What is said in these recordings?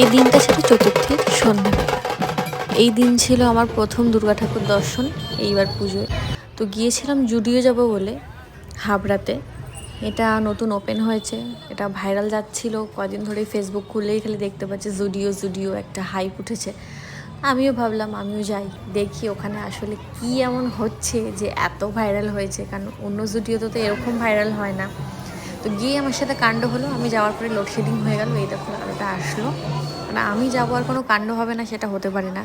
এই দিনটা ছিল চতুর্থীর সন্ধ্যাবেলা এই দিন ছিল আমার প্রথম দুর্গা ঠাকুর দর্শন, এইবার পুজোয়। তো গিয়েছিলাম জুডিও যাব বলে হাবড়াতে। এটা নতুন ওপেন হয়েছে, এটা ভাইরাল যাচ্ছিল। কদিন ধরে ফেসবুক খুললেই খালি দেখতে পাচ্ছি জুডিও জুডিও একটা হাইপ উঠেছে। আমিও ভাবলাম, আমিও যাই, দেখি ওখানে আসলে কি এমন হচ্ছে যে এত ভাইরাল হয়েছে। কারণ অন্য জুডিওতে তো এরকম ভাইরাল হয় না। তো গিয়ে আমার সাথে কাণ্ড হলো, আমি যাওয়ার পরে লোডশেডিং হয়ে গেল, এই দেখো আলোটা আসলো। মানে আমি যাব আর কোনো কাণ্ড হবে না, সেটা হতে পারে না।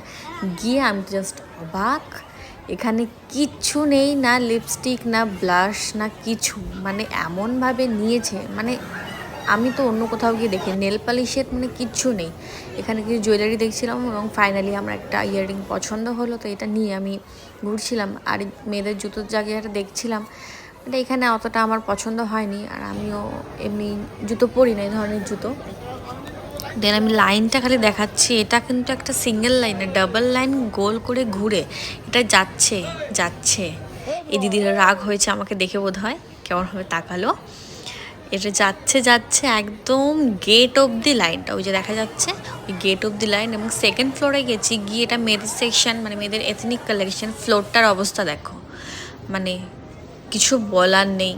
গিয়ে আমি তো জাস্ট অবাক, এখানে কিচ্ছু নেই, না লিপস্টিক না ব্লাশ না কিছু। মানে এমনভাবে নিয়েছে মানে আমি তো অন্য কোথাও গিয়ে দেখি নেল পালিশের মানে কিচ্ছু নেই। এখানে কিছু জুয়েলারি দেখছিলাম এবং ফাইনালি আমার একটা ইয়াররিং পছন্দ হলো, তো এটা নিয়ে আমি ঘুরছিলাম। আর মেয়েদের জুতোর জায়গাটা দেখছিলাম। এটা এখানে অতটা আমার পছন্দ হয়নি, আর আমিও এমনি জুতো পরি না, এই ধরনের জুতো। দেন আমি লাইনটা খালি দেখাচ্ছি, এটা কিন্তু একটা সিঙ্গেল লাইন ডাবল লাইন গোল করে ঘুরে, এটা যাচ্ছে যাচ্ছে। এই দিদির রাগ হয়েছে আমাকে দেখে বোধ হয় কেমনভাবে তাকালো। এটা যাচ্ছে যাচ্ছে একদম গেট অব দি লাইনটা, ওই যে দেখা যাচ্ছে, ওই গেট অব দি লাইন এবং সেকেন্ড ফ্লোরে গেছি, গিয়ে এটা মেয়েদের সেকশন মানে মেয়েদের এথনিক কালেকশন ফ্লোরটার অবস্থা দেখো। মানে কিছু বলার নেই।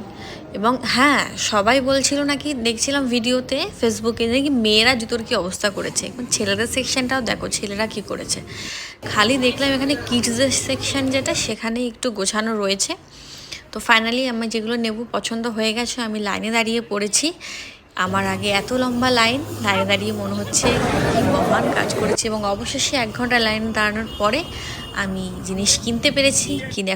এবং হ্যাঁ সবাই বলছিল নাকি, দেখছিলাম ভিডিওতে ফেসবুকে নাকি মেয়েরা জুতোর কী অবস্থা করেছে। এখন ছেলেদের সেকশনটাও দেখো, ছেলেরা কি করেছে। খালি দেখলাম এখানে কিডসদের সেকশন যেটা সেখানে একটু গোছানো রয়েছে। তো ফাইনালি আমি যেগুলো নেব, পছন্দ হয়ে গেছে, আমি লাইনে দাঁড়িয়ে পড়েছি। আমার আগে এত লম্বা লাইন লাইনে দাঁড়িয়ে মনে হচ্ছে মহান কাজ করেছে। এবং অবশেষে এক ঘণ্টা লাইন দাঁড়ানোর পরে আমি জিনিস কিনতে পেরেছি, কিনে